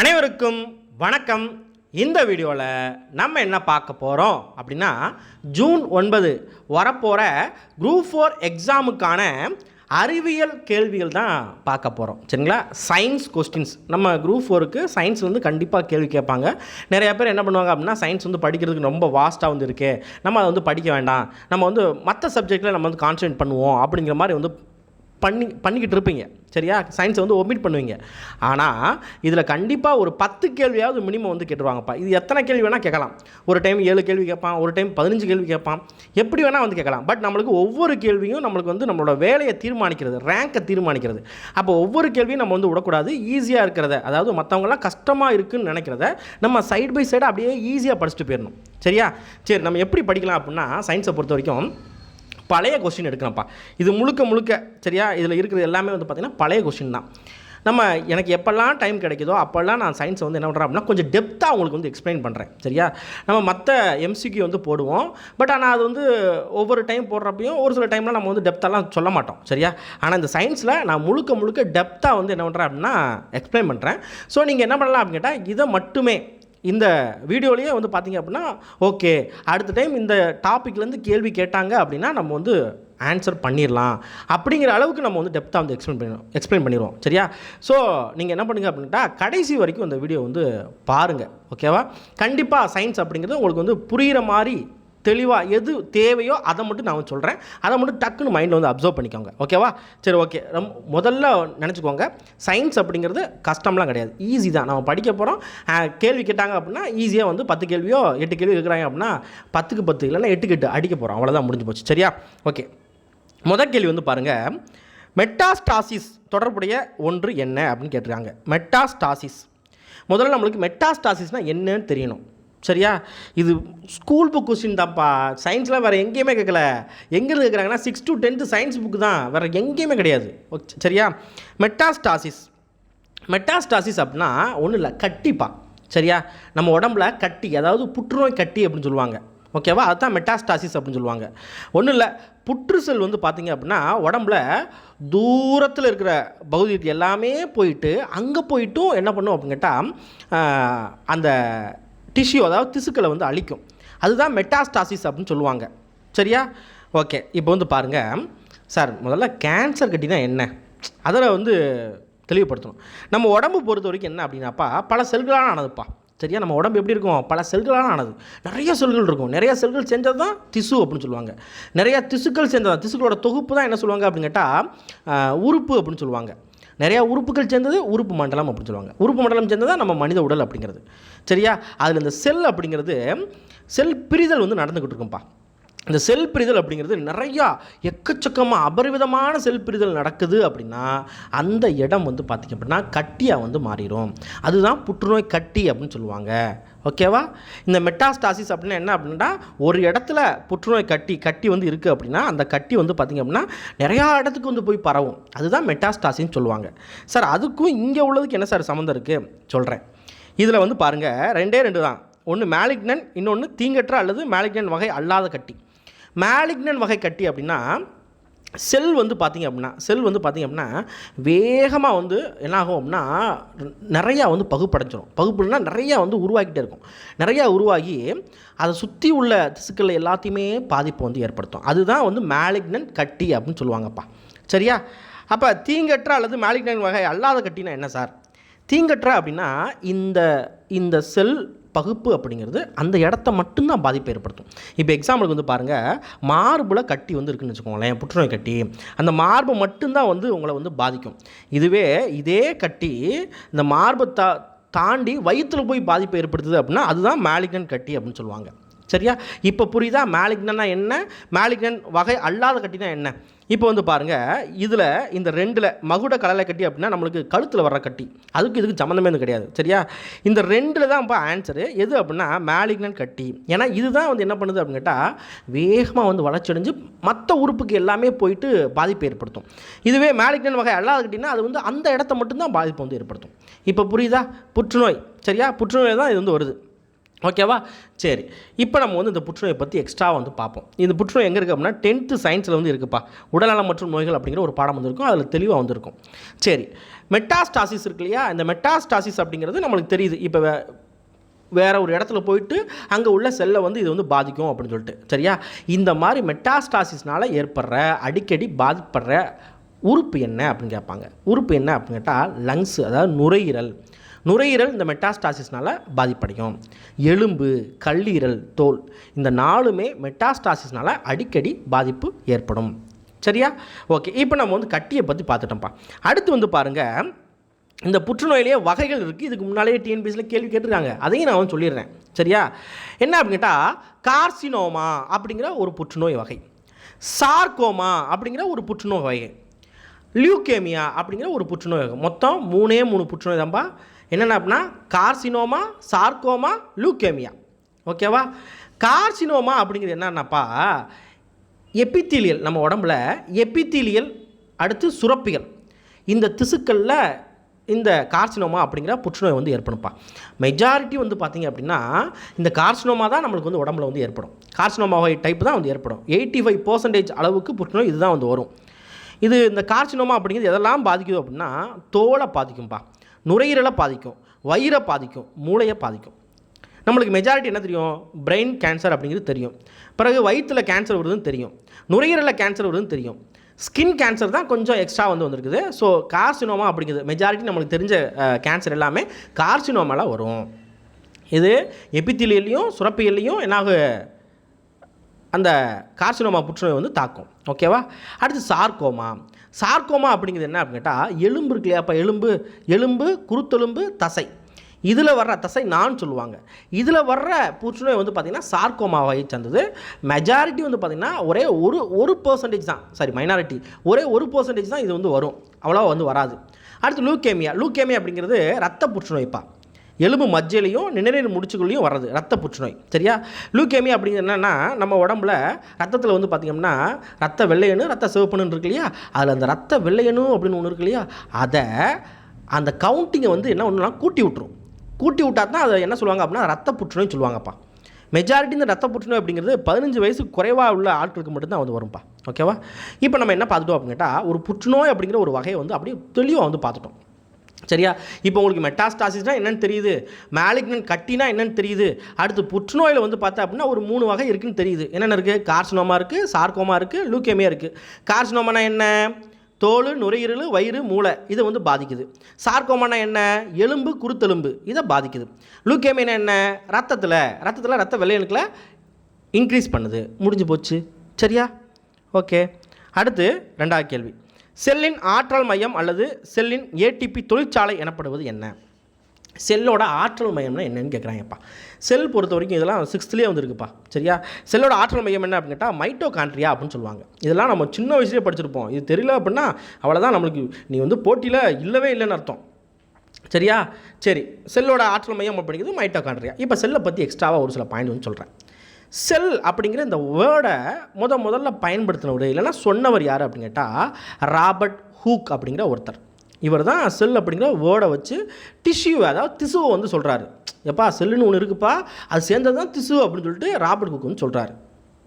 அனைவருக்கும் வணக்கம். இந்த வீடியோவில் நம்ம என்ன பார்க்க போகிறோம் அப்படின்னா ஜூன் ஒன்பது வரப்போகிற குரூப் ஃபோர் எக்ஸாமுக்கான அறிவியல் கேள்விகள் தான் பார்க்க போகிறோம் சரிங்களா? சயின்ஸ் கொஸ்டின்ஸ் நம்ம குரூப் ஃபோருக்கு சயின்ஸ் வந்து கண்டிப்பாக கேள்வி கேட்பாங்க. நிறைய பேர் என்ன பண்ணுவாங்க அப்படின்னா சயின்ஸ் வந்து படிக்கிறதுக்கு ரொம்ப வாஸ்ட்டாக வந்து இருக்குது நம்ம அதை வந்து படிக்க வேண்டாம். நம்ம வந்து மற்ற சப்ஜெக்டில் நம்ம வந்து கான்சன்ட்ரேட் பண்ணுவோம் அப்படிங்கிற மாதிரி வந்து பண்ணி பண்ணிக்கிட்டு இருப்பீங்க. சரியா? சயின்ஸை வந்து ஒமிட் பண்ணுவீங்க. ஆனால் இதில் கண்டிப்பாக ஒரு பத்து கேள்வியாவது மினிமம் வந்து கேட்டுருவாங்கப்பா. இது எத்தனை கேள்வி வேணால் கேட்கலாம். ஒரு டைம் ஏழு கேள்வி கேட்பான் ஒரு டைம் பதினஞ்சு கேள்வி கேட்பான். எப்படி வேணால் வந்து கேட்கலாம். பட் நம்மளுக்கு ஒவ்வொரு கேள்வியும் நம்மளுக்கு வந்து நம்மளோட வேலையை தீர்மானிக்கிறது ரேங்கை தீர்மானிக்கிறது. அப்போ ஒவ்வொரு கேள்வியும் நம்ம வந்து விடக்கூடாது. ஈஸியாக இருக்கிறத அதாவது மற்றவங்களாம் கஷ்டமாக இருக்குன்னு நினைக்கிறத நம்ம சைடு பை சைடு அப்படியே ஈஸியாக படிச்சுட்டு போயிடணும். சரியா? சரி நம்ம எப்படி படிக்கலாம் அப்படின்னா சயின்ஸை பொறுத்த வரைக்கும் பழைய கொஸ்டின் எடுக்கிறப்பா இது முழுக்க முழுக்க சரியா? இதில் இருக்கிறது எல்லாமே வந்து பார்த்திங்கன்னா பழைய கொஸ்டின் தான். நம்ம எனக்கு எப்போல்லாம் டைம் கிடைக்குதோ அப்போல்லாம் நான் சயின்ஸை வந்து என்ன பண்ணுறேன் அப்படின்னா கொஞ்சம் டெப்த்தாக உங்களுக்கு வந்து எக்ஸ்பிளைன் பண்ணுறேன் சரியா? நம்ம மற்ற எம்சிக்கு வந்து போடுவோம். பட் ஆனால் அது வந்து ஒவ்வொரு டைம் போடுறப்பையும் ஒரு சில டைமில் நம்ம வந்து டெப்த்தாலாம் சொல்ல மாட்டோம் சரியா? ஆனால் இந்த சயின்ஸில் நான் முழுக்க முழுக்க டெப்த்தாக வந்து என்ன பண்ணுறேன் அப்படின்னா எக்ஸ்பிளைன் பண்ணுறேன் ஸோ நீங்கள் என்ன பண்ணலாம் அப்படின்னு கேட்டால் இதை மட்டுமே இந்த வீடியோலேயே வந்து பார்த்தீங்க அப்படின்னா ஓகே அடுத்த டைம் இந்த டாப்பிக்லேருந்து கேள்வி கேட்டாங்க அப்படின்னா நம்ம வந்து ஆன்சர் பண்ணிடலாம் அப்படிங்கிற அளவுக்கு நம்ம வந்து டெப்த்தாக வந்து எக்ஸ்பிளைன் பண்ணிடுவோம் எக்ஸ்பிளைன் பண்ணிடுவோம் சரியா? ஸோ நீங்கள் என்ன பண்ணுங்க அப்படின்ட்டா கடைசி வரைக்கும் அந்த வீடியோ வந்து பாருங்கள் ஓகேவா கண்டிப்பாக சயின்ஸ் அப்படிங்கிறது உங்களுக்கு வந்து புரிகிற மாதிரி தெளிவாக எது தேவையோ அதை மட்டும் நான் சொல்கிறேன் அதை மட்டும் டக்குன்னு மைண்டில் வந்து அப்சர்வ் பண்ணிக்கோங்க. ஓகேவா சரி ஓகே ரொம்ப முதல்ல நினச்சிக்கோங்க. சயின்ஸ் அப்படிங்கிறது கஷ்டம்லாம் கிடையாது. ஈஸி தான். நம்ம படிக்க போகிறோம் கேள்வி கேட்டாங்க அப்படின்னா ஈஸியாக வந்து பத்து கேள்வியோ எட்டு கேள்வி இருக்கிறாங்க அப்படின்னா பத்துக்கு பத்து இல்லைன்னா எட்டுக்கு எட்டு அடிக்க போகிறோம் அவ்வளோதான் முடிஞ்சு போச்சு. சரியா? ஓகே முதல் கேள்வி வந்து பாருங்கள் மெட்டாஸ்டாசிஸ் தொடர்புடைய ஒன்று என்ன அப்படின்னு கேட்டிருக்காங்க. மெட்டாஸ்டாசிஸ் முதல்ல நம்மளுக்கு மெட்டாஸ்டாசிஸ்னால் என்னன்னு தெரியணும். சரியா? இது ஸ்கூல் புக் கொஸ்டின் தான்ப்பா. சயின்ஸ்லாம் வேறு எங்கேயுமே கேட்கல. எங்கேருந்து கேட்குறாங்கன்னா six to tenth science book தான். வேறு எங்கேயுமே கிடையாது. ஓகே, சரியா? மெட்டாஸ்டாசிஸ் மெட்டாஸ்டாசிஸ் அப்படின்னா ஒன்றும் இல்லை கட்டிப்பா. சரியா? நம்ம உடம்புல கட்டி அதாவது புற்றுநோய் கட்டி அப்படின்னு சொல்லுவாங்க. ஓகேவா அதுதான் மெட்டாஸ்டாசிஸ் அப்படின்னு சொல்லுவாங்க. ஒன்றும் இல்லை புற்று செல் வந்து பார்த்தீங்க அப்படின்னா உடம்புல தூரத்தில் இருக்கிற பகுதி எல்லாமே போயிட்டு அங்கே போயிட்டும் என்ன பண்ணும் அப்படின்னு கேட்டால் அந்த டிஷ்யூ அதாவது திசுக்களை வந்து அழிக்கும். அதுதான் மெட்டாஸ்டாசிஸ் அப்படின்னு சொல்லுவாங்க. சரியா? ஓகே இப்போ வந்து பாருங்கள் சார் முதல்ல கேன்சர் கட்டினா என்ன? அதில் வந்து தெளிவுபடுத்தணும். நம்ம உடம்பு பொறுத்த வரைக்கும் என்ன அப்படின்னாப்பா பல செல்களான ஆனதுப்பா. சரியா? நம்ம உடம்பு எப்படி இருக்கும்? பல செல்களான ஆனது. நிறைய செல்கள் இருக்கும். நிறைய செல்கள் செஞ்சது தான் திசு அப்படின்னு சொல்லுவாங்க. நிறைய திசுக்கள் செஞ்சது தான் திசுக்களோட தொகுப்பு தான் என்ன சொல்லுவாங்க அப்படின்னு கேட்டால் உறுப்பு அப்படின்னு சொல்லுவாங்க. நிறையா உறுப்புகள் சேர்ந்தது உறுப்பு மண்டலம் அப்படின்னு சொல்லுவாங்க. உறுப்பு மண்டலம் சேர்ந்தது நம்ம மனித உடல் அப்படிங்கிறது. சரியா? அதில் இந்த செல் அப்படிங்கிறது செல் பிரிதல் வந்து நடந்துக்கிட்டு இருக்கும்ப்பா இந்த செல் பிரிதல் அப்படிங்கிறது நிறையா எக்கச்சக்கமாக அபரிவிதமான செல் பிரிதல் நடக்குது அப்படின்னா அந்த இடம் வந்து பார்த்திங்க அப்படின்னா கட்டியாக வந்து மாறிடும். அதுதான் புற்றுநோய் கட்டி அப்படின்னு சொல்லுவாங்க. ஓகேவா? இந்த மெட்டாஸ்டாசிஸ் அப்படின்னா என்ன அப்படின்னா ஒரு இடத்துல புற்றுநோய் கட்டி கட்டி வந்து இருக்குது அப்படின்னா அந்த கட்டி வந்து பார்த்திங்க அப்படின்னா நிறையா இடத்துக்கு வந்து போய் பரவும். அதுதான் மெட்டாஸ்டாசின்னு சொல்லுவாங்க. சார் அதுக்கும் இங்கே உள்ளதுக்கு என்ன சார் சம்மந்தம் இருக்குது சொல்கிறேன் இதில் வந்து பாருங்கள் ரெண்டே ரெண்டு தான். ஒன்று மேலிக்னன் இன்னொன்று தீங்கற்ற அல்லது மேலிக்னன் வகை அல்லாத கட்டி. மேலிக்னன் வகை கட்டி அப்படின்னா செல் வந்து பார்த்திங்க அப்படின்னா செல் வந்து பார்த்திங்க அப்படின்னா வேகமாக வந்து என்ன ஆகும் அப்படின்னா நிறையா வந்து பகுப்படைஞ்சிரும். பகுப்புனா நிறையா வந்து உருவாக்கிட்டே இருக்கும். நிறையா உருவாகி அதை சுற்றி உள்ள திசுக்கள் எல்லாத்தையுமே பாதிப்பு வந்து ஏற்படுத்தும். அதுதான் வந்து மேலிக்னன் கட்டி அப்படின்னு சொல்லுவாங்கப்பா. சரியா? அப்போ தீங்கற்ற அல்லது மேலிக்னன் வகை அல்லாத கட்டினா என்ன சார்? தீங்கற்ற அப்படின்னா இந்த இந்த செல் பகுப்பு அப்படிங்கிறது அந்த இடத்த மட்டும்தான் பாதிப்பை ஏற்படுத்தும். இப்போ எக்ஸாம்பிளுக்கு வந்து பாருங்கள் மார்பில் கட்டி வந்து இருக்குன்னு வச்சுக்கோங்களேன் புற்றுநோய் கட்டி. அந்த மார்பு மட்டும்தான் வந்து உங்களை வந்து பாதிக்கும். இதுவே இதே கட்டி இந்த மார்பை தா தாண்டி வயிற்றில் போய் பாதிப்பை ஏற்படுத்துது அப்படின்னா அதுதான் மேலிகன் கட்டி அப்படின்னு சொல்லுவாங்க. சரியா? இப்போ புரியுதா? மேலிக்னன்னா என்ன? மேலிக்னன் வகை அல்லாத கட்டினா என்ன? இப்போ வந்து பாருங்கள் இதில் இந்த ரெண்டில் மகுட கலலை கட்டி அப்படின்னா நம்மளுக்கு கழுத்தில் வர்ற கட்டி. அதுக்கு இதுக்கு சம்மந்தமே கிடையாது. சரியா? இந்த ரெண்டில் தான் இப்போ ஆன்சரு எது அப்படின்னா மேலிக்னன் கட்டி. ஏன்னா இதுதான் வந்து என்ன பண்ணுது அப்படின்னு கேட்டால் வேகமாக வந்து வளர்ச்சியடைஞ்சு மற்ற உறுப்புக்கு எல்லாமே போயிட்டு பாதிப்பை ஏற்படுத்தும். இதுவே மேலிக்னன் வகை அல்லாத கட்டினா அது வந்து அந்த இடத்த மட்டும்தான் பாதிப்பை வந்து ஏற்படுத்தும். இப்போ புரியுதா? புற்றுநோய். சரியா? புற்றுநோய் தான் இது வந்து வருது. ஓகேவா சரி. இப்போ நம்ம வந்து இந்த புற்றுநோயை பற்றி எக்ஸ்ட்ரா வந்து பார்ப்போம். இந்த புற்றுநோய் எங்கே இருக்குது அப்படின்னா டென்த்து சயின்ஸில் வந்து இருக்குப்பா. உடல்நலம் மற்றும் நோய்கள் அப்படிங்கிற ஒரு பாடம் வந்திருக்கும். அதில் தெளிவாக வந்திருக்கும். சரி. மெட்டாஸ்டாசிஸ் இருக்கு இல்லையா? இந்த மெட்டாஸ்டாசிஸ் அப்படிங்கிறது நம்மளுக்கு தெரியுது. இப்போ வே- வேற ஒரு இடத்துல போயிட்டு அங்கே உள்ள செல்லை வந்து இது வந்து பாதிக்கும் அப்படின்னு சொல்லிட்டு. சரியா? இந்த மாதிரி மெட்டாஸ்டாசிஸ்னால் ஏற்படுற அடிக்கடி பாதிப்படுற உறுப்பு என்ன அப்படின்னு கேட்பாங்க. உறுப்பு என்ன அப்படின்னு கேட்டால் லங்ஸ் அதாவது நுரையீரல். நுரையீரல் இந்த மெட்டாஸ்டாசிஸ்னால் பாதிப்படையும். எலும்பு கல்லீரல் தோல் இந்த நாலுமே மெட்டாஸ்டாசிஸ்னால் அடிக்கடி பாதிப்பு ஏற்படும். சரியா? ஓகே இப்போ நம்ம வந்து கட்டியை பற்றி பார்த்துட்டோம்ப்பா. அடுத்து வந்து பாருங்கள் இந்த புற்றுநோயிலேயே வகைகள் இருக்குது இதுக்கு முன்னாலேயே டிஎன்பிஎஸ்சியில் கேள்வி கேட்டிருக்காங்க. அதையும் நான் வந்து சொல்லிடுறேன். சரியா? என்ன அப்படின்னு கேட்டால் கார்சினோமா அப்படிங்கிற ஒரு புற்றுநோய் வகை. சார்கோமா அப்படிங்கிற ஒரு புற்றுநோய் வகை. லியூகேமியா அப்படிங்கிற ஒரு புற்றுநோய் வகை. மொத்தம் மூணே மூணு புற்றுநோய் தான்ப்பா என்னென்ன அப்படின்னா கார்சினோமா சார்கோமா லூகேமியா. ஓகேவா கார்சினோமா அப்படிங்கிறது என்னன்னாப்பா? எபித்தீலியல் நம்ம உடம்புல எபித்தீலியல் அடுத்து சுரப்பிகள். இந்த திசுக்களில் இந்த கார்சினோமா அப்படிங்கிற புற்றுநோய் வந்து ஏற்படும்ப்பா. மெஜாரிட்டி வந்து பார்த்தீங்க அப்படின்னா இந்த கார்சினோமா தான் நம்மளுக்கு வந்து உடம்புல வந்து ஏற்படும். கார்சினோமா டைப் தான் வந்து ஏற்படும். எயிட்டி ஃபைவ் பர்சன்டேஜ் அளவுக்கு புற்றுநோய் இதுதான் வந்து வரும். இது இந்த கார்சினோமா அப்படிங்கிறது எதெல்லாம் பாதிக்குது அப்படின்னா தோலை பாதிக்கும்ப்பா. நுரையீரலை பாதிக்கும் வயிறை பாதிக்கும் மூளையை பாதிக்கும். நம்மளுக்கு மெஜாரிட்டி என்ன தெரியும்? பிரெயின் கேன்சர் அப்படிங்கிறது தெரியும். பிறகு வயிற்றில் கேன்சர் வருதுன்னு தெரியும். நுரையீரலில் கேன்சர் வருதுன்னு தெரியும். ஸ்கின் கேன்சர் தான் கொஞ்சம் எக்ஸ்ட்ரா வந்து வந்திருக்குது. ஸோ கார்சினோமா அப்படிங்கிறது மெஜாரிட்டி நம்மளுக்கு தெரிஞ்ச கேன்சர் எல்லாமே கார்சினோமாவில் வரும். இது எபித்திலியிலையும் சுரப்பியிலையும் என்னாக அந்த கார்சினோமா புற்றுநோய் வந்து தாக்கும். ஓகேவா அடுத்து சார்கோமா சார்க்கோமா அப்படிங்கிறது என்ன அப்படின்னு கேட்டால் எலும்பு இருக்கு இல்லையாப்பா எலும்பு எலும்பு குருத்தெலும்பு தசை. இதில் வர்ற தசை நான் சொல்லுவாங்க. இதில் வர்ற புற்றுநோய் வந்து பார்த்திங்கன்னா சார்கோமா வகை சேர்ந்தது. மெஜாரிட்டி வந்து பார்த்திங்கன்னா ஒரே ஒரு ஒரு பர்சன்டேஜ் தான். சாரி மைனாரிட்டி ஒரே ஒரு பர்சன்டேஜ் தான் இது வந்து வரும். அவ்வளோ வந்து வராது. அடுத்து லூக்கேமியா லூக்கேமியா அப்படிங்கிறது ரத்த புற்றுநோய்ப்பா. எலும்பு மஜ்ஜையிலையும் நிணநீர் முடிச்சுக்குள்ளேயும் வர்றது ரத்த புற்றுநோய். சரியா? லூகேமி அப்படிங்கிறது என்னென்னா நம்ம உடம்புல ரத்தத்தில் வந்து பார்த்திங்கன்னா ரத்த வெள்ளையணு ரத்த சிவப்பணுன்னு இருக்கு இல்லையா? அதில் அந்த ரத்த வெள்ளையணு அப்படின்னு ஒன்று இருக்கு இல்லையா? அதை அந்த கவுண்டிங்கை வந்து என்ன ஒன்றுனா கூட்டி விட்டுரும். கூட்டி விட்டா தான் அதை என்ன சொல்லுவாங்க அப்படின்னா ரத்த புற்றுநோய் சொல்லுவாங்கப்பா. மெஜாரிட்டி இந்த ரத்த புற்றுநோய் அப்படிங்கிறது பதினஞ்சு வயசு குறைவாக உள்ள ஆட்களுக்கு மட்டும்தான் வந்து வரும்ப்பா ஓகேவா இப்போ நம்ம என்ன பார்த்துட்டோம் அப்படின்னு கேட்டால் ஒரு புற்றுநோய் அப்படிங்கிற ஒரு வகையை வந்து அப்படியே தெளிவாக வந்து பார்த்துட்டோம். சரியா? இப்போ உங்களுக்கு மெட்டாஸ்டாசிஸ்னால் என்னென்னு தெரியுது. மேலிக்னன் கட்டினா என்னென்னு தெரியுது. அடுத்து புற்றுநோயில் வந்து பார்த்தா அப்படின்னா ஒரு மூணு வகை இருக்குன்னு தெரியுது. என்னென்ன இருக்குது கார்சினோமா இருக்குது சார்கோமா இருக்குது லூக்கேமியா இருக்குது கார்சினோமானா என்ன? தோல் நுரையீரல் வயிறு மூளை. இதை வந்து பாதிக்குது. சார்கோமானா என்ன? எலும்பு குருத்தெலும்பு. இதை பாதிக்குது. லூக்கேமியா என்ன? ரத்தத்தில். ரத்தத்தில் ரத்த வெள்ளையணுக்களை இன்க்ரீஸ் பண்ணுது. முடிஞ்சு போச்சு. சரியா? ஓகே அடுத்து ரெண்டாவது கேள்வி. செல்லின் ஆற்றல் மையம் அல்லது செல்லின் ஏடிபி தொழிற்சாலை எனப்படுவது என்ன? செல்லோட ஆற்றல் மையம்னா என்னன்னு கேட்குறாங்கப்பா செல் பொறுத்த வரைக்கும் இதெல்லாம் சிக்ஸ்த்லேயே வந்துருக்குப்பா. சரியா? செல்லோட ஆற்றல் மையம் என்ன அப்படின்னு கேட்டால் மைட்டோகாண்ட்ரியா அப்படின்னு சொல்லுவாங்க. இதெல்லாம் நம்ம சின்ன வயசுலேயே படிச்சிருப்போம். இது தெரியல அப்படின்னா அவ்வளோதான் நம்மளுக்கு நீ வந்து போட்டியில் இல்லவே இல்லைன்னு அர்த்தம். சரியா? சரி. செல்லோட ஆற்றல் மையம் அப்படிங்கிறது மைட்டோகாண்ட்ரியா இப்போ செல்லை பற்றி எக்ஸ்ட்ராவாக ஒரு சில பாயிண்ட் வந்து சொல்கிறேன் செல் அப்படிங்கிற இந்த வேர்டை முத முதல்ல பயன்படுத்தினவர் இல்லைன்னா சொன்னவர் யார் அப்படின்னு கேட்டால் ராபர்ட் ஹூக் அப்படிங்கிற ஒருத்தர். இவர் தான் செல் அப்படிங்கிற வேர்டை வச்சு டிஷ்யூ அதாவது திசுவை வந்து சொல்கிறாரு எப்பா செல்லுன்னு ஒன்று இருக்குப்பா அது சேர்ந்தது தான் திசு அப்படின்னு சொல்லிட்டு ராபர்ட் ஹூக் வந்து சொல்கிறாரு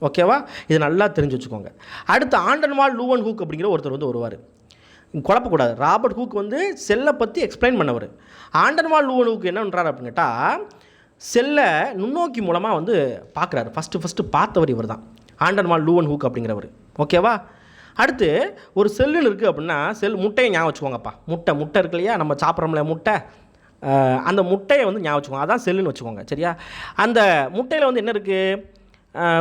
ஓகேவா இது நல்லா தெரிஞ்சு வச்சுக்கோங்க. அடுத்து ஆண்டன்வால் லூவன் ஹூக் அப்படிங்கிற ஒருத்தர் வந்து வருவார். குழப்பக்கூடாது. ராபர்ட் ஹூக் வந்து செல்லை பற்றி எக்ஸ்பிளைன் பண்ணவர். ஆண்டன்வால் லூவன் ஹூக் என்ன பண்ணுறாரு அப்படின்னு கேட்டால் செல்லை நுண்ணோக்கி மூலமாக வந்து பார்க்குறாரு. ஃபஸ்ட்டு ஃபஸ்ட்டு பார்த்தவர் இவர் தான் ஆண்டர்மால் லூவன் ஹூக் அப்படிங்கிறவர். ஓகேவா அடுத்து ஒரு செல்லுன்னு இருக்குது அப்படின்னா செல் முட்டையை ஞாபகம் வச்சுக்கோங்கப்பா. முட்டை முட்டை இருக்கு இல்லையா? நம்ம சாப்பிட்றோம்ல முட்டை. அந்த முட்டையை வந்து ஞாபகம் வச்சுக்கோங்க. அதான் செல்லுன்னு வச்சுக்கோங்க. சரியா? அந்த முட்டையில் வந்து என்ன இருக்குது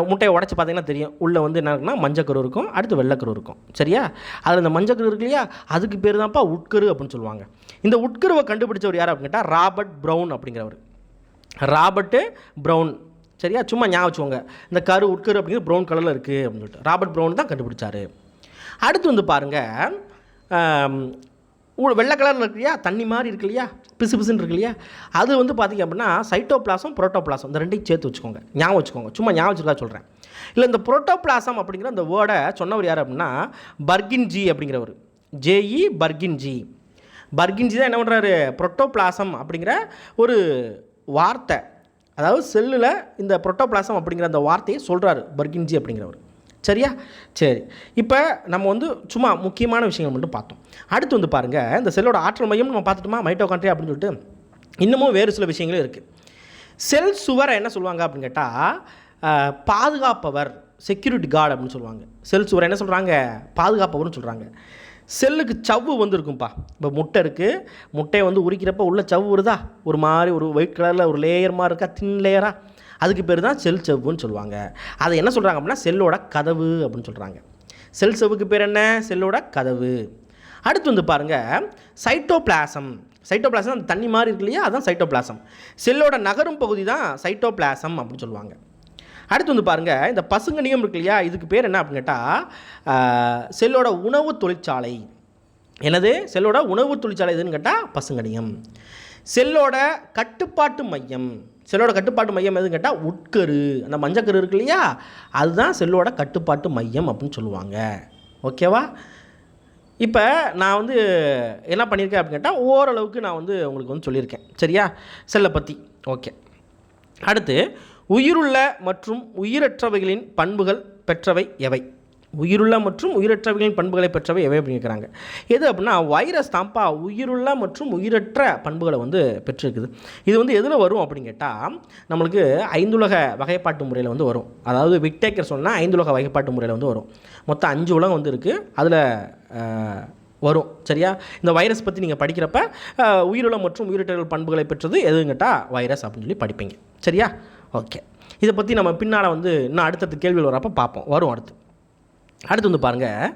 முட்டையை உடச்சி பார்த்தீங்கன்னா தெரியும். உள்ளே வந்து என்ன இருக்குன்னா மஞ்சக்கரு இருக்கும். அடுத்து வெள்ளைக்கரு இருக்கும். சரியா? அதில் இந்த மஞ்சக்கரு இருக்கு இல்லையா? அதுக்கு பேர் தான்ப்பா உட்கரு அப்படின்னு சொல்லுவாங்க. இந்த உட்கருவை கண்டுபிடிச்சவர் யார் அப்படின்னு கேட்டால் ராபர்ட் ப்ரௌன் அப்படிங்கிறவர். Robert Brown. சரியா? சும்மா ஞாபகம் வச்சுக்கோங்க. இந்த கரு உட்கரு அப்படிங்கிறது ப்ரௌன் கலரில் இருக்குது அப்படின்னு சொல்லிட்டு. ராபர்ட் ப்ரௌன் தான் கண்டுபிடிச்சாரு. அடுத்து வந்து பாருங்கள் வெள்ளை கலரில் இருக்கு இல்லையா? தண்ணி மாதிரி இருக்கு இல்லையா? பிசு பிசுன்னு இருக்கு இல்லையா? அது வந்து பார்த்திங்க அப்படின்னா சைட்டோபிளாசம் புரோட்டோபிளாசம் இந்த ரெண்டையும் சேர்த்து வச்சுக்கோங்க. ஞாபகம் வச்சுக்கோங்க. சும்மா ஞாபகம் வச்சுருக்கா சொல்கிறேன் இல்லை இந்த புரோட்டோபிளாசம் அப்படிங்கிற அந்த வேர்டை சொன்னவர் யார் அப்படின்னா பர்கின்ஜி அப்படிங்கிறவர். ஜேஇ பர்கின்ஜி. பர்கின்ஜி தான் என்ன பண்ணுறாரு புரோட்டோபிளாசம் அப்படிங்கிற ஒரு வார்த்தை அதாவது செல்லில் இந்த புரோட்டோபிளாசம் அப்படிங்கிற அந்த வார்த்தையை சொல்கிறாரு பர்கின்ஜி அப்படிங்கிறவர். சரியா? சரி. இப்போ நம்ம வந்து சும்மா முக்கியமான விஷயங்கள் மட்டும் பார்த்தோம். அடுத்து வந்து பாருங்கள் இந்த செல்லோட ஆற்றல் மையம் நம்ம பார்த்துட்டோமா? மைட்டோகாண்ட்ரியா அப்படின்னு சொல்லிட்டு. இன்னமும் வேறு சில விஷயங்களும் இருக்குது செல் சுவரை என்ன சொல்லுவாங்க அப்படின்னு கேட்டால் பாதுகாப்பவர் செக்யூரிட்டி கார்டு அப்படின்னு சொல்லுவாங்க. செல் சுவரை என்ன சொல்கிறாங்க பாதுகாப்பவர்னு சொல்கிறாங்க செல்லுக்கு சவ்வு வந்திருக்கும்ப்பா இப்போ முட்டை இருக்குது முட்டையை வந்து உரிக்கிறப்ப உள்ளே சவ்வு வருதா? ஒரு மாதிரி ஒரு ஒயிட் கலரில் ஒரு லேயர் மாதிரி இருக்கா? தின் லேயராக அதுக்கு பேர் தான் செல் செவ்வுன்னு சொல்லுவாங்க. அதை என்ன சொல்கிறாங்க அப்படின்னா செல்லோட கதவு அப்படின்னு சொல்கிறாங்க செல் செவ்வுக்கு பேர் என்ன? செல்லோட கதவு. அடுத்து வந்து பாருங்கள் சைட்டோபிளாசம் சைட்டோபிளாசம் அந்த தண்ணி மாதிரி இருக்கு இல்லையா? அதுதான் சைட்டோபிளாசம் செல்லோட நகரும் பகுதி தான் சைட்டோபிளாசம் அப்படின்னு சொல்லுவாங்க. அடுத்து வந்து பாருங்கள் இந்த பசுங்கனியம் இருக்கு இல்லையா? இதுக்கு பேர் என்ன அப்படின்னு கேட்டால் செல்லோட உணவு தொழிற்சாலை. எனது செல்லோட உணவு தொழிற்சாலை எதுன்னு கேட்டால் பசுங்கனியம் செல்லோட கட்டுப்பாட்டு மையம். செல்லோட கட்டுப்பாட்டு மையம் எதுன்னு கேட்டால் உட்கரு. அந்த மஞ்சக்கரு இருக்கு இல்லையா? அதுதான் செல்லோட கட்டுப்பாட்டு மையம் அப்படின்னு சொல்லுவாங்க. ஓகேவா இப்போ நான் வந்து என்ன பண்ணியிருக்கேன் அப்படின்னு கேட்டால் ஓரளவுக்கு நான் வந்து உங்களுக்கு வந்து சொல்லியிருக்கேன். சரியா? செல்லை பற்றி ஓகே அடுத்து உயிருள்ள மற்றும் உயிரற்றவைகளின் பண்புகள் பெற்றவை எவை? உயிருள்ள மற்றும் உயிரற்றவைகளின் பண்புகளை பெற்றவை எவை அப்படின்னு கேட்குறாங்க. எது அப்படின்னா வைரஸ் தான்ப்பா உயிருள்ள மற்றும் உயிரற்ற பண்புகளை வந்து பெற்றிருக்குது. இது வந்து எதில் வரும் அப்படின்னு கேட்டால் நம்மளுக்கு ஐந்துலக வகைப்பாட்டு முறையில் வந்து வரும். அதாவது விக்டேக்கர் சொன்னால் ஐந்துலக வகைப்பாட்டு முறையில் வந்து வரும். மொத்தம் அஞ்சு உலகம் வந்து இருக்குது அதில் வரும். சரியா? இந்த வைரஸ் பற்றி நீங்கள் படிக்கிறப்ப உயிருள்ள மற்றும் உயிரற்றல் பண்புகளை பெற்றது எதுன்னு கேட்டால் வைரஸ் அப்படின்னு சொல்லி படிப்பீங்க. சரியா? ஓகே இதை பற்றி நம்ம பின்னால் வந்து இன்னும் அடுத்தடுத்த கேள்விகள் வரப்போ பார்ப்போம். வரும் அடுத்து. அடுத்து வந்து பாருங்கள்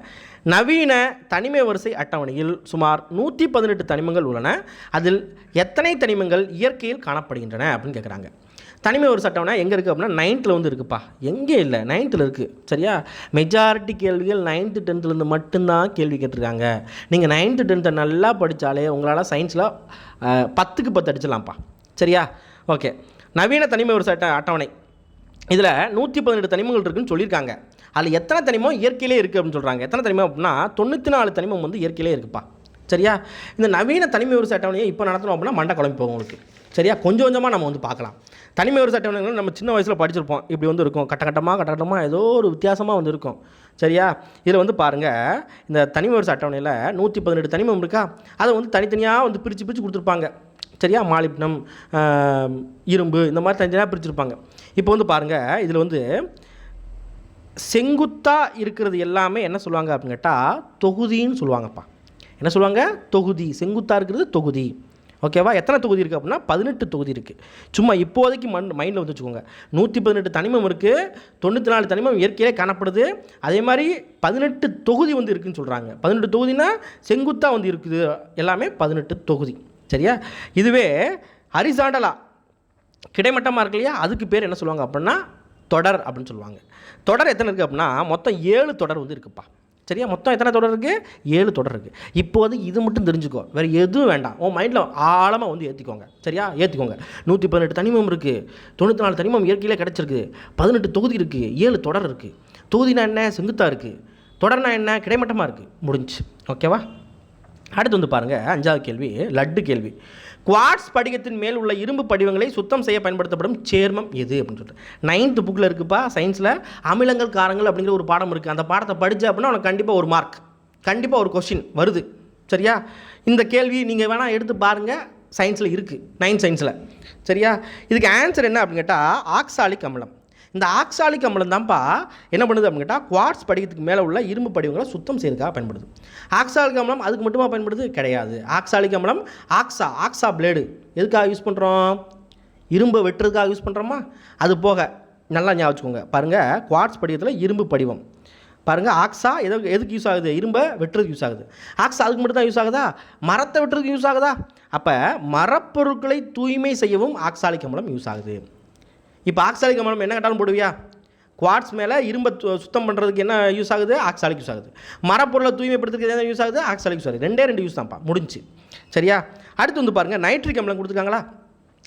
நவீன தனிமை வரிசை அட்டவணையில் சுமார் நூற்றி பதினெட்டு தனிமங்கள் உள்ளன. அதில் எத்தனை தனிமங்கள் இயற்கையில் காணப்படுகின்றன அப்படின்னு கேட்குறாங்க தனிமை வரிசை அட்டவணை எங்கே இருக்குது அப்படின்னா நைன்த்தில் வந்து இருக்குப்பா. எங்கே இல்லை நைன்த்தில் இருக்குது சரியா? மெஜாரிட்டி கேள்விகள் நைன்த்து டென்த்துலேருந்து மட்டும்தான் கேள்வி கேட்டிருக்காங்க. நீங்கள் நைன்த்து டென்த்தை நல்லா படித்தாலே உங்களால் சயின்ஸில் பத்துக்கு பத்து அடிச்சிடலாம்ப்பா. சரியா? ஓகே நவீன தனிமை ஒரு அட்ட அட்டவணை. இதில் நூற்றி பதினெட்டு தனிமங்கள் இருக்குன்னு சொல்லியிருக்காங்க. அதில் எத்தனை தனிமம் இயற்கையிலே இருக்குது அப்படின்னு சொல்கிறாங்க எத்தனை தனிமம் அப்படின்னா தொண்ணூற்றி நாலு தனிமம் வந்து இயற்கையிலே இருக்குப்பா. சரியா? இந்த நவீன தனிமை ஒரு அட்டவணையை இப்போ நடத்தணும் அப்படின்னா மண்டை குழம்பு போகும் உங்களுக்கு. சரியா? கொஞ்சம் கொஞ்சமாக நம்ம வந்து பார்க்கலாம். தனிமை ஒரு அட்டவணைகள் நம்ம சின்ன வயசில் படிச்சிருப்போம். இப்படி வந்து இருக்கும். கட்டக்கட்டமாக கட்டக்கட்டமாக ஏதோ ஒரு வித்தியாசமாக வந்து இருக்கும். சரியா? இதில் வந்து பாருங்கள் இந்த தனிமை ஒரு அட்டவணையில் நூற்றி பதினெட்டு தனிமம் இருக்கா? அதை வந்து தனித்தனியாக வந்து பிரித்து பிரித்து கொடுத்துருப்பாங்க. சரியா? மாலிப்னம் இரும்பு இந்த மாதிரி தனித்தனியாக பிரிச்சிருப்பாங்க. இப்போ வந்து பாருங்கள் இதில் வந்து செங்குத்தாக இருக்கிறது எல்லாமே என்ன சொல்லுவாங்க அப்படின்னு கேட்டால் தொகுதின்னு சொல்லுவாங்கப்பா. என்ன சொல்லுவாங்க? தொகுதி. செங்குத்தாக இருக்கிறது தொகுதி. ஓகேவா எத்தனை தொகுதி இருக்குது அப்படின்னா பதினெட்டு தொகுதி இருக்குது சும்மா இப்போதைக்கு மண் மைண்டில் வந்து வச்சுக்கோங்க. நூற்றி பதினெட்டு தனிமம் இருக்குது தொண்ணூற்றி நாலு தனிமம் இயற்கையிலே காணப்படுது. அதே மாதிரி பதினெட்டு தொகுதி வந்து இருக்குன்னு சொல்கிறாங்க பதினெட்டு தொகுதினா செங்குத்தாக வந்து இருக்குது. எல்லாமே பதினெட்டு தொகுதி. சரியா? இதுவே ஹரிசாண்டலாக கிடைமட்டமாக இருக்கு இல்லையா? அதுக்கு பேர் என்ன சொல்லுவாங்க அப்படின்னா தொடர் அப்படின்னு சொல்லுவாங்க. தொடர் எத்தனை இருக்குது அப்படின்னா மொத்தம் ஏழு தொடர் வந்து இருக்குப்பா. சரியா? மொத்தம் எத்தனை தொடர் இருக்குது ஏழு தொடர் இருக்குது இப்போது இது மட்டும் தெரிஞ்சுக்கோ. வேறு எதுவும் வேண்டாம். உன் மைண்டில் ஆழமாக வந்து ஏற்றிக்கோங்க சரியா? ஏற்றிக்கோங்க நூற்றி பதினெட்டு தனிமம் இருக்குது தொண்ணூற்றி நாலு தனிமம் இயற்கையிலே கிடச்சிருக்கு. பதினெட்டு தொகுதி இருக்குது ஏழு தொடர் இருக்குது தொகுதினா என்ன? செங்குத்தாக இருக்குது தொடர்னா என்ன? கிடைமட்டமாக இருக்குது முடிஞ்சு ஓகேவா? அடுத்து வந்து பாருங்கள் அஞ்சாவது கேள்வி லட்டு கேள்வி. குவாட்ஸ் படிகத்தின் மேல் உள்ள இரும்பு படிவங்களை சுத்தம் செய்ய பயன்படுத்தப்படும் சேர்மம் எது அப்படின்னு சொல்லிட்டு. நைன்த்து புக்கில் இருக்குப்பா சயின்ஸில் அமிலங்கள் காரங்கள் அப்படிங்கிற ஒரு பாடம் இருக்குது அந்த பாடத்தை படித்த அப்படின்னா உனக்கு கண்டிப்பாக ஒரு மார்க் கண்டிப்பாக ஒரு கொஷின் வருது. சரியா? இந்த கேள்வி நீங்கள் வேணால் எடுத்து பாருங்கள் சயின்ஸில் இருக்குது நைன்த் சயின்ஸில் சரியா? இதுக்கு ஆன்சர் என்ன அப்படின்னு கேட்டால் ஆக்சாலிக் அமிலம். இந்த ஆக்சாலிக் அமிலம் தான்ப்பா என்ன பண்ணுது அப்படின்னு கேட்டால் குவார்ட்ஸ் படிக்கிறதுக்கு மேலே உள்ள இரும்பு படிவங்களை சுத்தம் செய்யறதுக்காக பயன்படுது. ஆக்சாலிக் அமிலம் அதுக்கு மட்டுமா பயன்படுது? கிடையாது. ஆக்சாலிக் அமிலம் ஆக்ஸா ஆக்ஸா பிளேடு எதுக்காக யூஸ் பண்ணுறோம் இரும்பை வெட்டுறதுக்காக யூஸ் பண்ணுறோமா அது போக நல்லா ஞாபகம் வச்சுக்கோங்க. பாருங்கள் குவார்ட்ஸ் படிவத்தில் இரும்பு படிவம். பாருங்கள் ஆக்ஸா எது எதுக்கு யூஸ் ஆகுது? இரும்பை வெட்டுறதுக்கு யூஸ் ஆகுது. ஆக்ஸா அதுக்கு மட்டும் தான் யூஸ் ஆகுதா? மரத்தை வெட்டுறதுக்கு யூஸ் ஆகுதா? அப்போ மரப்பொருட்களை தூய்மை செய்யவும் ஆக்சாலிக் அமிலம் யூஸ் ஆகுது. இப்போ ஆக்சாலிக் அமிலம் என்ன கேட்டாலும் போடுவியா? குவாட்ஸ் மேலே இரும்பை சுத்தம் பண்ணுறதுக்கு என்ன யூஸ் ஆகுது? ஆக்சாலிக் யூஸ் ஆகுது. மரப்பொருளை தூய்மைப்படுத்துறதுக்கு என்ன யூஸ் ஆகுது? ஆக்சாலிக் யூஸ் ஆகுது. ரெண்டே ரெண்டு யூஸ் தான்ப்பா. முடிஞ்சு. சரியா? அடுத்து வந்து பாருங்கள் நைட்ரிக் அமிலம் கொடுத்துருக்காங்களா?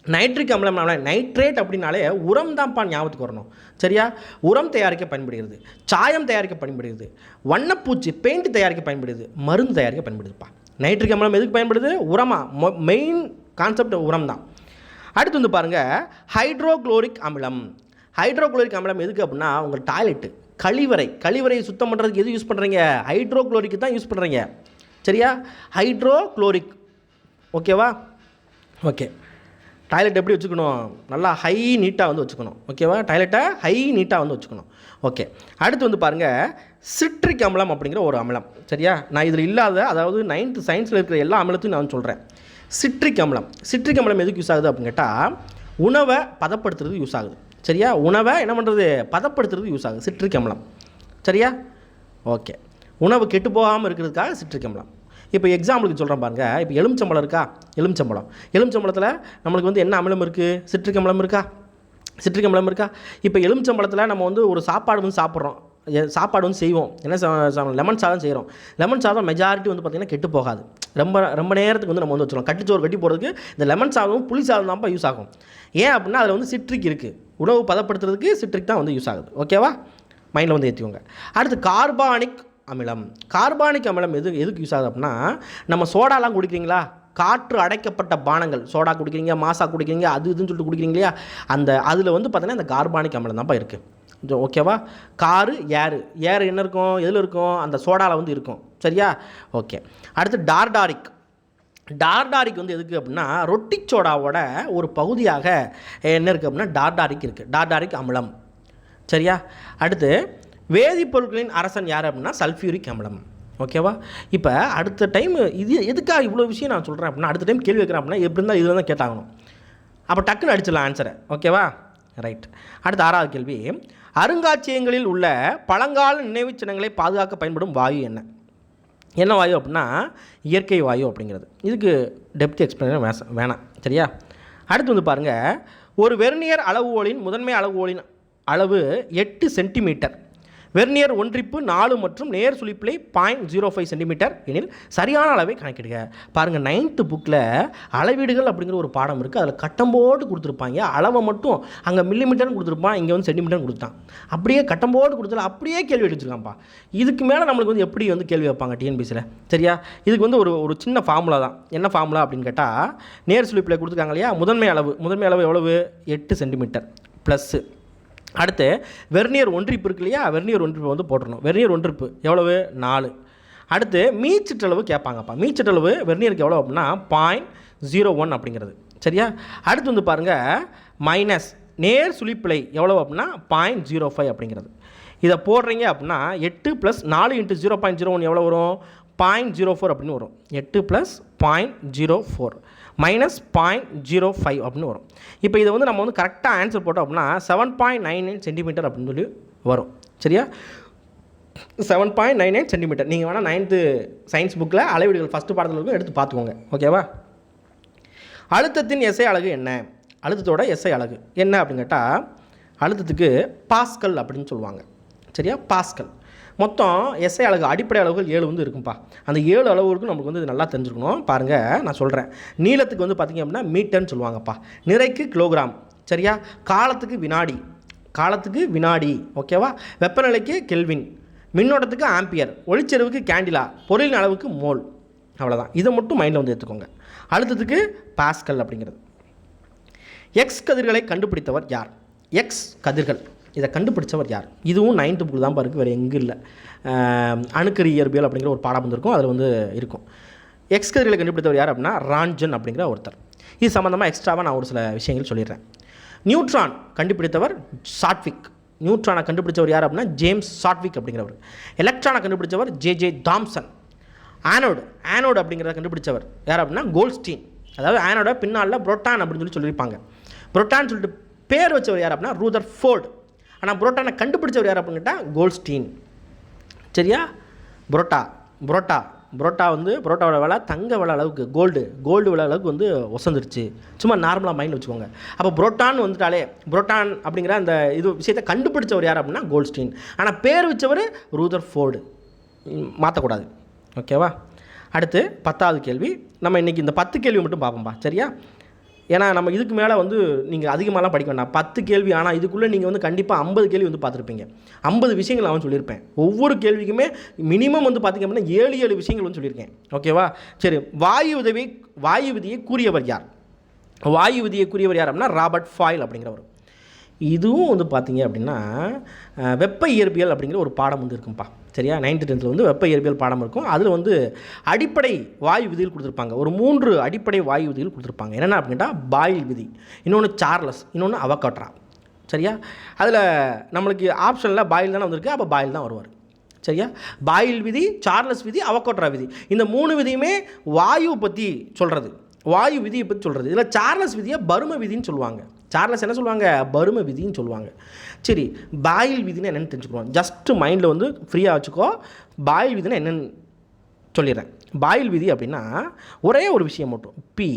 நைட்ரிக் அமிலம் நைட்ரேட் அப்படின்னாலே உரம் தான்ப்பா ஞாபகத்துக்கு வரணும். சரியா? உரம் தயாரிக்க பயன்படுகிறது. சாயம் தயாரிக்க பயன்படுகிறது. வண்ணப்பூச்சி பெயிண்ட் தயாரிக்க பயன்படுது மருந்து தயாரிக்க பயன்படுதுப்பா. நைட்ரிக் அமிலம் எதுக்கு பயன்படுது? உரமாக மெயின் கான்செப்ட் உரம் தான் அடுத்து வந்து பாருங்கள் ஹைட்ரோக்ளோரிக் அமிலம். ஹைட்ரோக்ளோரிக் அமிலம் எதுக்கு அப்படின்னா உங்கள் டாய்லெட்டு கழிவறை. கழிவறையை சுத்தம் பண்ணுறதுக்கு எது யூஸ் பண்ணுறீங்க ஹைட்ரோக்ளோரிக்கு தான் யூஸ் பண்ணுறீங்க சரியா? ஹைட்ரோக்ளோரிக் ஓகேவா ஓகே டாய்லெட் எப்படி வச்சுக்கணும்? நல்லா ஹை நீட்டாக வந்து வச்சுக்கணும். ஓகேவா டாய்லெட்டை ஹை நீட்டாக வந்து வச்சுக்கணும். ஓகே அடுத்து வந்து பாருங்கள் சிட்ரிக் அமிலம் அப்படிங்கிற ஒரு அமிலம். சரியா? நான் இதில் இல்லாத அதாவது நைன்த்து சயின்ஸில் இருக்கிற எல்லா அமிலத்தையும் நான் சொல்கிறேன் சிட்ரிக் அமிலம் சிட்ரிக் அமிலம் எதுக்கு யூஸ் ஆகுது அப்படின்னு கேட்டால் உணவை பதப்படுத்துறது யூஸ் ஆகுது. சரியா? உணவை என்ன பண்ணுறது பதப்படுத்துறது யூஸ் ஆகுது. சிட்ரிக் அமிலம் சரியா? ஓகே உணவு கெட்டு போகாமல் இருக்கிறதுக்காக சிட்ரிக் அமிலம் இப்போ எக்ஸாம்பிளுக்கு சொல்கிறேன் பாருங்க. இப்போ எலுமிச்சம்பழம் இருக்கா? எலுமிச்சம்பழம். எலுமிச்சம்பழத்தில் நம்மளுக்கு வந்து என்ன அமிலம் இருக்குது சிட்ரிக் அமிலம் இருக்கா? சிட்ரிக் அமிலம் இருக்கா? இப்போ எலுமிச்சம்பழத்தில் நம்ம வந்து ஒரு சாப்பாடு வந்து சாப்பிட்றோம். சாப்பாடு வந்து செய்வோம். என்ன லெமன் சாதம் செய்கிறோம் லெமன் சாதம் மெஜாரிட்டி வந்து பார்த்திங்கன்னா கெட்டு போகாது. ரொம்ப ரொம்ப நேரத்துக்கு வந்து நம்ம வந்து வச்சுருவோம். கட்டிச்சோறு கட்டி போகிறதுக்கு இந்த லெமன் சாதமும் புளி சாதம் தான்ப்பா யூஸ் ஆகும். ஏன் அப்படின்னா அதில் வந்து சிட்ரிக் இருக்குது உணவு பதப்படுத்துறதுக்கு சிட்ரிக் தான் வந்து யூஸ் ஆகுது. ஓகேவா மைண்டில் வந்து ஏற்றிக்கோங்க அடுத்து கார்பானிக் அமிலம். கார்பானிக் அமிலம் எது எதுக்கு யூஸ் ஆகுது அப்படின்னா நம்ம சோடாலாம் குடிக்கிறீங்களா? காற்று அடைக்கப்பட்ட பானங்கள். சோடா குடிக்கிறீங்க மாசா குடிக்கிறீங்க அது இதுன்னு சொல்லிட்டு குடிக்கிறீங்க இல்லையா? அந்த அதில் வந்து பார்த்தீங்கன்னா இந்த கார்பானிக் அமிலம் தான்ப்பா இருக்குது ஓகேவா? காரு ஏரு. ஏர் என்ன இருக்கும்? எதில் இருக்கும்? அந்த சோடாவில் வந்து இருக்கும். சரியா? ஓகே. அடுத்து டார்டாரிக். டார்டாரிக் வந்து எதுக்கு அப்படின்னா ரொட்டி சோடாவோட ஒரு பகுதியாக என்ன இருக்குது அப்படின்னா டார்டாரிக் இருக்குது டார்டாரிக் அமிலம். சரியா? அடுத்து வேதிப்பொருட்களின் அரசன் யார் அப்படின்னா சல்ஃபியூரிக் அமிலம். ஓகேவா? இப்போ அடுத்த டைம் இது எதுக்காக இவ்வளோ விஷயம் நான் சொல்கிறேன் அப்படின்னா அடுத்த டைம் கேள்வி வைக்கிறேன் அப்படின்னா எப்படி இருந்தால் இதில் தான் கேட்டாகணும். அப்போ டக்குன்னு அடிச்சிடலாம் ஆன்சரை ஓகேவா? ரைட் அடுத்த ஆறாவது கேள்வி. அருங்காட்சியகங்களில் உள்ள பழங்கால நினைவுச் சின்னங்களை பாதுகாக்க பயன்படும் வாயு என்ன என்ன வாயு அப்படின்னா இயற்கை வாயு அப்படிங்கிறது. இதுக்கு டெப்த் எக்ஸ்பிளனேஷன் வேச வேணாம். சரியா? அடுத்து வந்து பாருங்கள் ஒரு வெர்னியர் அளவுகோலின் முதன்மை அளவுகோலின் அளவு எட்டு சென்டிமீட்டர். வெர்னியர் ஒன்றிப்பு நாலு மற்றும் நேர் சுழிப்பிலை பாயிண்ட் ஜீரோ ஃபைவ் சென்டிமீட்டர் எனில் சரியான அளவை கணக்கிடுங்க. பாருங்கள் நைன்த்து புக்கில் அளவீடுகள் அப்படிங்கிற ஒரு பாடம் இருக்குது அதில் கட்டம்போடு கொடுத்துருப்பாங்க. அளவை மட்டும் அங்கே மில்லிமீட்டர்னு கொடுத்துருப்பான். இங்கே வந்து சென்டிமீட்டர்னு கொடுத்தான். அப்படியே கட்டம்போடு போட்டு அப்படியே கேள்வி எடுத்துருக்கான்ப்பா இதுக்கு மேலே நம்மளுக்கு வந்து எப்படி வந்து கேள்வி வைப்பாங்க டிஎன்பிசியில் சரியா? இதுக்கு வந்து ஒரு ஒரு சின்ன ஃபார்முலா தான். என்ன ஃபார்முலா அப்படின்னு கேட்டால் நேர் சுழிப்பில் கொடுத்துருக்காங்க இல்லையா? முதன்மை அளவு. முதன்மை அளவு எவ்வளவு? எட்டு சென்டிமீட்டர் ப்ளஸ்ஸு அடுத்து வெர்னியர் ஒன்றிப்பு இருக்கு இல்லையா? வெர்னியர் ஒன்றிப்பு வந்து போட்டுடணும் வெர்னியர் ஒன்றிப்பு எவ்வளவு? நாலு. அடுத்து மீச்சிட்டளவு கேட்பாங்கப்பா. மீச்சிட்டளவு வெர்னியருக்கு எவ்வளோ அப்படின்னா பாயிண்ட் ஜீரோ ஒன் அப்படிங்கிறது. சரியா? அடுத்து வந்து பாருங்கள் மைனஸ் நேர் சுழிப்பிழை எவ்வளோ அப்படின்னா பாயிண்ட் ஜீரோ ஃபைவ் அப்படிங்கிறது. இதை போடுறீங்க அப்படின்னா எட்டு ப்ளஸ் நாலு into zero point zero one எவ்வளோ வரும்? பாயிண்ட் ஜீரோ ஃபோர் அப்படின்னு வரும். எட்டு plus point zero four minus point zero five அப்படின்னு வரும். இப்போ இதை வந்து நம்ம வந்து கரெக்டாக ஆன்சர் போட்டோம் அப்படின்னா seven point nine nine centimetre அப்படின்னு சொல்லி வரும். சரியா? Seven point nine nine centimetre நீங்கள் வேணால் நைன்த்து சயின்ஸ் புக்கில் அளவீடுகள் ஃபஸ்ட்டு பாடத்தில் இருக்கும் எடுத்து பார்த்துக்கோங்க. ஓகேவா அழுத்தத்தின் எஸ்ஐ அழகு என்ன? அழுத்தத்தோட எஸ்ஐ அழகு என்ன அப்படின்னு கேட்டால் அழுத்தத்துக்கு பாஸ்கல் அப்படின்னு சொல்லுவாங்க. சரியா? பாஸ்கல். மொத்தம் எஸ்ஐ அழகு அடிப்படை அளவுகள் ஏழு வந்து இருக்கும்ப்பா அந்த ஏழு அளவுகளுக்கும் நமக்கு வந்து இது நல்லா தெரிஞ்சுக்கணும். பாருங்கள் நான் சொல்கிறேன் நீளத்துக்கு வந்து பார்த்திங்க அப்படின்னா மீட்டர்னு சொல்லுவாங்கப்பா. நிறைக்கு கிலோகிராம் சரியா? காலத்துக்கு வினாடி காலத்துக்கு வினாடி ஓகேவா வெப்பநிலைக்கு கெல்வின் மின்னோட்டத்துக்கு ஆம்பியர் ஒளிச்செருவுக்கு கேண்டிலா பொருளின் அளவுக்கு மோல் அவ்வளோதான் இதை மட்டும் மைண்டில் வந்து எடுத்துக்கோங்க. அழுத்தத்துக்கு பாஸ்கல் அப்படிங்கிறது. எக்ஸ் கதிர்களை கண்டுபிடித்தவர் யார்? எக்ஸ் கதிர்கள். இதை கண்டுபிடிச்சவர் யார்? இதுவும் நைன்த்து புக்கு தான் பாருக்கு வேறு எங்கே இல்லை. ஆஹ் அணுக்கரு இயற்பியல் அப்படிங்கிற ஒரு பாடம் வந்து இருக்கும் அதில் வந்து இருக்கும். எக்ஸ் கண்டுபிடித்தவர் யார் அப்படின்னா ராஞ்சன் அப்படிங்கிற ஒருத்தர். இது சம்மந்தமாக எக்ஸ்ட்ராவாக நான் ஒரு சில விஷயங்கள் சொல்லிடுறேன். நியூட்ரான் கண்டுபிடித்தவர் சாட்விக் நியூட்ரானை கண்டுபிடிச்சவர் யார் அப்படின்னா ஜேம்ஸ் சாட்விக் அப்படிங்கிறவர். எலக்ட்ரானை கண்டுபிடிச்சவர் J J Thomson. Anode anode அப்படிங்கிறத கண்டுபிடிச்சவர் யார் அப்படின்னா கோல்ஸ்டீன். அதாவது ஆனோட பின்னால் புரோட்டான் அப்படின்னு சொல்லி சொல்லியிருப்பாங்க. புரோட்டான் சொல்லிட்டு பேர் வச்சவர் யார் அப்படின்னா ரூதர் ஃபோர்டு. ஆனால் புரோட்டானை கண்டுபிடிச்சவர் யார் அப்படின்னு கேட்டால் கோல்ஸ்டீன். சரியா? புரோட்டா புரோட்டா புரோட்டா வந்து புரோட்டாவோட விலை தங்க விலை அளவுக்கு கோல்டு கோல்டு விலை அளவுக்கு வந்து ஒசந்துருச்சு சும்மா நார்மலாக மைண்டில் வச்சுக்கோங்க. அப்போ புரோட்டான் வந்துட்டாலே புரோட்டான் அப்படிங்கிற அந்த இது விஷயத்தை கண்டுபிடிச்சவர் யார் அப்படின்னா கோல்ஸ்டீன். ஆனால் பேர் வச்சவர் ரூதர் ஃபோர்டு. மாற்றக்கூடாது ஓகேவா? அடுத்து பத்தாவது கேள்வி. நம்ம இன்றைக்கி இந்த பத்து கேள்வி மட்டும் பார்ப்போம்பா. சரியா? ஏன்னா நம்ம இதுக்கு மேலே வந்து நீங்கள் அதிகமாகலாம் படிக்க வேண்டாம். பத்து கேள்வி ஆனால் இதுக்குள்ளே நீங்கள் வந்து கண்டிப்பாக ஐம்பது கேள்வி வந்து பார்த்துருப்பீங்க. ஐம்பது விஷயங்கள் அவன் சொல்லியிருப்பேன். ஒவ்வொரு கேள்விக்குமே மினிமம் வந்து பார்த்திங்க அப்படின்னா ஏழு ஏழு விஷயங்கள் வந்து சொல்லியிருக்கேன். ஓகேவா சரி வாயு உதவி வாயு விதியை கூறியவர் யார்? வாயு கூறியவர் யார் அப்படின்னா ராபர்ட் ஃபாயில் அப்படிங்கிறவர். இதுவும் வந்து பார்த்தீங்க அப்படின்னா வெப்ப இயற்பியல் அப்படிங்கிற ஒரு பாடம் வந்து இருக்கும்ப்பா சரியா? நைன்த்து டென்த்தில் வந்து வெப்ப இயற்பியல் பாடம் இருக்கும். அதில் வந்து அடிப்படை வாயு விதிகள் கொடுத்துருப்பாங்க. ஒரு மூன்று அடிப்படை வாயு விதிகள் கொடுத்துருப்பாங்க. என்னென்ன அப்படின்னா பாயில் விதி. இன்னொன்று சார்லஸ் இன்னொன்று அவகோட்ரா சரியா? அதில் நம்மளுக்கு ஆப்ஷனில் பாயில் தானே வந்திருக்கு. அப்போ பாயில் தான் வருவார். சரியா? பாயில் விதி சார்லஸ் விதி அவகோட்ரா விதி. இந்த மூணு விதியுமே வாயு பற்றி சொல்கிறது வாயு விதியை பற்றி சொல்கிறது இதில் சார்லஸ் விதியை பரும விதின்னு சொல்லுவாங்க. சார்லஸ் என்ன சொல்லுவாங்க? பரும விதின்னு சொல்லுவாங்க. சரி பாயில் விதின்னு என்னென்னு தெரிஞ்சுக்கிறோம் ஜஸ்ட்டு மைண்டில் வந்து ஃப்ரீயாக வச்சுக்கோ. பாயில் விதினா என்னென்னு சொல்லிடுறேன். பாயில் விதி அப்படின்னா ஒரே ஒரு விஷயம் மட்டும். P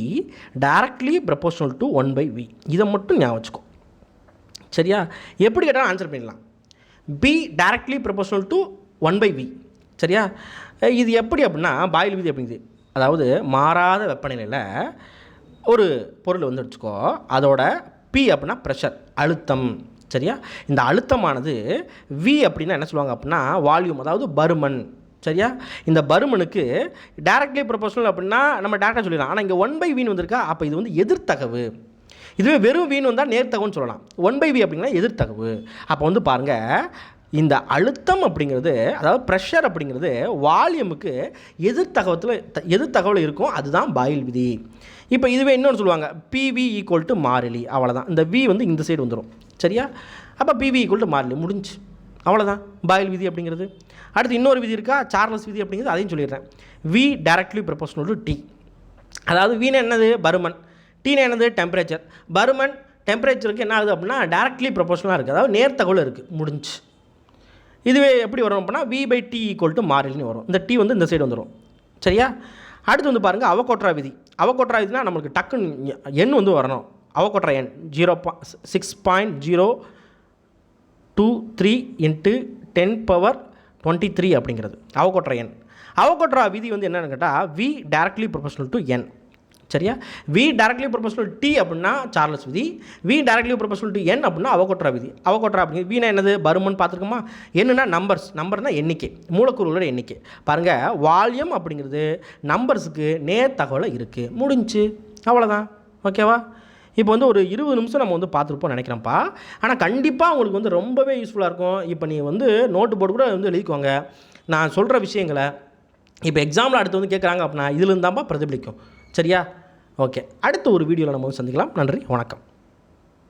directly proportional to one by V இதை மட்டும் ஞாபகம் வச்சுக்கோ. சரியா? எப்படி கேட்டாலும் ஆன்சர் பண்ணிடலாம். P directly proportional to one by V சரியா? இது எப்படி அப்படின்னா பாயில் விதி அப்படிங்குது. அதாவது மாறாத வெப்பநிலையில் ஒரு பொருள் வந்து வச்சுக்கோ அதோட பி அப்படின்னா ப்ரெஷர் அழுத்தம். சரியா? இந்த அழுத்தமானது வி அப்படின்னா என்ன சொல்லுவாங்க அப்படின்னா வால்யூம் அதாவது பருமன். சரியா? இந்த பருமனுக்கு டேரக்ட்லி ப்ரொபோஷனல் அப்படின்னா நம்ம டேரக்டாக சொல்லிடலாம். ஆனால் இங்கே ஒன் பை வீன் வந்திருக்கா அப்போ இது வந்து எதிர்த்தகவு. இதுவே வெறும் வீண் வந்தால் நேர்த்தகவுன்னு சொல்லலாம். ஒன் பை வி அப்படின்னா எதிர்த்தகவு. அப்போ வந்து பாருங்கள் இந்த அழுத்தம் அப்படிங்கிறது அதாவது ப்ரெஷர் அப்படிங்கிறது வால்யூமுக்கு எதிர்த்தகவத்தில் எதிர்த்தகவல் இருக்கும் அதுதான் பாயில் விதி. இப்போ இதுவே இன்னொன்று சொல்லுவாங்க பிவி ஈக்குவல் டு மாறிலி அவ்வளோதான் இந்த வி வந்து இந்த சைடு வந்துடும் சரியா? அப்போ பிவி ஈக்குவல் டு மாறிலி முடிஞ்சு. அவ்வளோதான் பாயில் விதி அப்படிங்கிறது. அடுத்து இன்னொரு விதி இருக்கா? சார்லஸ் விதி அப்படிங்கிறது அதையும் சொல்லிடுறேன். V directly proportional to T அதாவது வீணை என்னது? பருமன். டீனா என்னது? டெம்பரேச்சர் பருமன் டெம்பரேச்சருக்கு என்ன ஆகுது அப்படின்னா டேரக்ட்லி ப்ரொபோஷனலாக இருக்குது அதாவது நேர்த்தகவல் இருக்குது முடிஞ்சு. இதுவே எப்படி வரும் அப்படின்னா V by T equal to மாறிலின்னு வரும். இந்த டி வந்து இந்த சைடு வந்துடும் சரியா? அடுத்து வந்து பாருங்கள் அவகோட்ரா விதி. அவகோட்ரா விதினா நம்மளுக்கு டக்குன்னு எண் வந்து வரணும். அவகோட்ரா எண் ஜீரோ பா six point zero two three into ten power twenty three அப்படிங்கிறது. அவகோட்ரா எண். அவகோட்ரா விதி வந்து என்னென்னு கேட்டால் V directly proportional to N சரியா? வி டேரக்ட்லி ப்ரொபோஷனல் டி அப்படின்னா சார்லஸ் விதி. V directly proportional to N அப்படின்னா அவகோட்ரா விதி. அவகோட்ரா அப்படிங்கிறது வீணா என்னது? பருமன் பார்த்துருக்கோமா? என்னன்னா நம்பர்ஸ் நம்பர்னா எண்ணிக்கை. மூலக்கூறுகளோட எண்ணிக்கை. பாருங்கள் வால்யூம் அப்படிங்கிறது நம்பர்ஸுக்கு நேர் தகவலாக இருக்குது முடிஞ்சு. அவ்வளோதான் ஓகேவா இப்போ வந்து ஒரு இருபது நிமிஷம் நம்ம வந்து பார்த்துருப்போம் நினைக்கிறேன்ப்பா. ஆனால் கண்டிப்பாக உங்களுக்கு வந்து ரொம்பவே யூஸ்ஃபுல்லாக இருக்கும். இப்போ நீ வந்து நோட்டு போர்டு கூட வந்து எழுதிக்கோங்க. நான் சொல்கிற விஷயங்களை. இப்போ எக்ஸாமில் அடுத்து வந்து கேட்குறாங்க அப்படின்னா இதுலேருந்து தான்ப்பா பிரதிபலிக்கும். சரியா? ஓகே. அடுத்த ஒரு வீடியோவில் நம்ம சந்திக்கலாம். நன்றி. வணக்கம்.